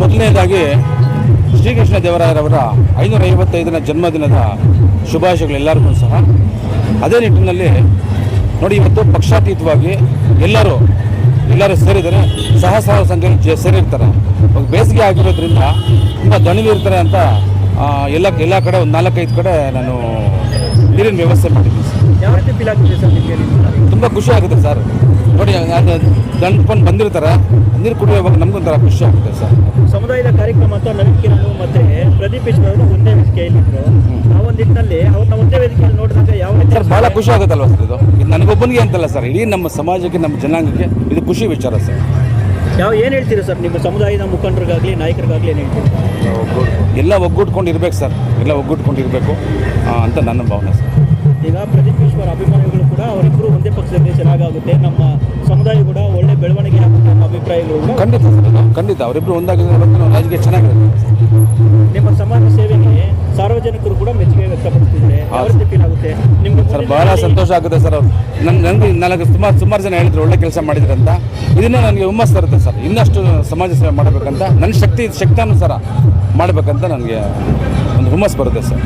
ಮೊದಲನೇದಾಗಿ ಶ್ರೀಕೃಷ್ಣ ದೇವರಾಯರವರ ಐನೂರ ಐವತ್ತೈದನೇ ಜನ್ಮದಿನದ ಶುಭಾಶಯಗಳು ಎಲ್ಲರಿಗೂ ಸಹ. ಅದೇ ನಿಟ್ಟಿನಲ್ಲಿ ನೋಡಿ ಇವತ್ತು ಪಕ್ಷಾತೀತವಾಗಿ ಎಲ್ಲರೂ ಎಲ್ಲರೂ ಸೇರಿದರೆ ಸಹಸ್ರಾರು ಸಂಖ್ಯೆಯಲ್ಲಿ ಸೇರಿರ್ತಾರೆ. ಬೇಸಿಗೆ ಆಗಿರೋದ್ರಿಂದ ತುಂಬ ದಣಿವಿರ್ತಾರೆ ಅಂತ ಎಲ್ಲ ಎಲ್ಲ ಕಡೆ ಒಂದು ನಾಲ್ಕೈದು ಕಡೆ ನಾನು ನೀರಿನ ವ್ಯವಸ್ಥೆ ಮಾಡಿದ್ದೀನಿ ಸರ್. ತುಂಬ ಖುಷಿ ಆಗುತ್ತೆ ಸರ್. ನೋಡಿ ಅದು ದಂಡ್ಕೊಂಡು ಬಂದಿರ್ತಾರೆ. ನೀರು ಕುಡಿಯುವಾಗ ನಮಗೊಂಥರ ಖುಷಿ ಆಗುತ್ತೆ ಸರ್. ಸಮುದಾಯದ ಕಾರ್ಯಕ್ರಮ ಅಂತ ನವೀನ್ ಕಿರಣ್ ಮತ್ತೆ ಪ್ರದೀಪ್ ಅವರು ಒಂದೇ ವೇದಿಕೆಯಲ್ಲಿ ಆ ಒಂದು ನಿಟ್ಟಿನಲ್ಲಿ ಅವ್ರನ್ನ ಒಂದೇ ವೇದಿಕೆಯಲ್ಲಿ ನೋಡಿದಾಗ ಯಾವ ಸರ್ ಭಾಳ ಖುಷಿ ಆಗುತ್ತಲ್ವ ಸರ್ ಇದು? ಇದು ನನಗೊಬ್ಬನಿಗೆ ಅಂತಲ್ಲ ಸರ್ ಇಡೀ ನಮ್ಮ ಸಮಾಜಕ್ಕೆ ನಮ್ಮ ಜನಾಂಗಕ್ಕೆ ಇದು ಖುಷಿ ವಿಚಾರ ಸರ್. ಯಾವ ಏನು ಹೇಳ್ತೀರಾ ಸರ್ ನಿಮ್ಮ ಸಮುದಾಯದ ಮುಖಂಡರಿಗಾಗಲಿ ನಾಯಕರಿಗಾಗಲಿ ಏನು ಹೇಳ್ತೀರಾ? ಎಲ್ಲ ಒಗ್ಗೂಡ್ಕೊಂಡು ಇರ್ಬೇಕು ಸರ್ ಎಲ್ಲ ಒಗ್ಗೂಡ್ಕೊಂಡು ಇರಬೇಕು ಅಂತ ನನ್ನ ಭಾವನೆ ಸರ್. ಈಗ ಪ್ರದೀಪ್ ಈಶ್ವರ್ ಅಭಿಮಾನಿಗಳು ಕೂಡ ಅವರಿಬ್ಬರು ಒಂದೇ ಪಕ್ಷದಲ್ಲಿ ಚೆನ್ನಾಗಾಗುತ್ತೆ ನಮ್ಮ ಸಮುದಾಯ ಕೂಡ ಒಳ್ಳೆ ಬೆಳವಣಿಗೆ ಆಗುತ್ತೆ ನಮ್ಮ ಅಭಿಪ್ರಾಯಗಳು ಖಂಡಿತ ಸರ್ ಖಂಡಿತ. ಅವರಿಬ್ಬರು ಒಂದಾಗಿದ್ರೆ ಇವತ್ತು ರಾಜಕೀಯ ಚೆನ್ನಾಗಿರುತ್ತೆ. ನಿಮ್ಮ ಸಮಾಜ ಸೇವೆಗೆ ಸಾರ್ವಜನಿಕರು ಕೂಡ ಮೆಚ್ಚುಗೆ ಫೀಲ್ ಆಗುತ್ತೆ? ನಿಮ್ಗೆ ಸರ್ ಬಹಳ ಸಂತೋಷ ಆಗುತ್ತೆ ಸರ್ ಅವ್ರು. ನನ್ನ ನನಗೆ ನನಗೆ ಸುಮಾರು ಸುಮಾರು ಜನ ಹೇಳಿದ್ರು ಒಳ್ಳೆ ಕೆಲಸ ಮಾಡಿದ್ರೆ ಅಂತ ಇದನ್ನ ನನಗೆ ಹುಮ್ಮಸ್ ತರುತ್ತೆ ಸರ್. ಇನ್ನಷ್ಟು ಸಮಾಜ ಸೇವೆ ಮಾಡಬೇಕಂತ. ನನ್ನ ಶಕ್ತಿ ಶಕ್ತಾನುಸಾರ ಮಾಡಬೇಕಂತ ನನಗೆ ಒಂದು ಹುಮ್ಮಸ್ ಬರುತ್ತೆ ಸರ್.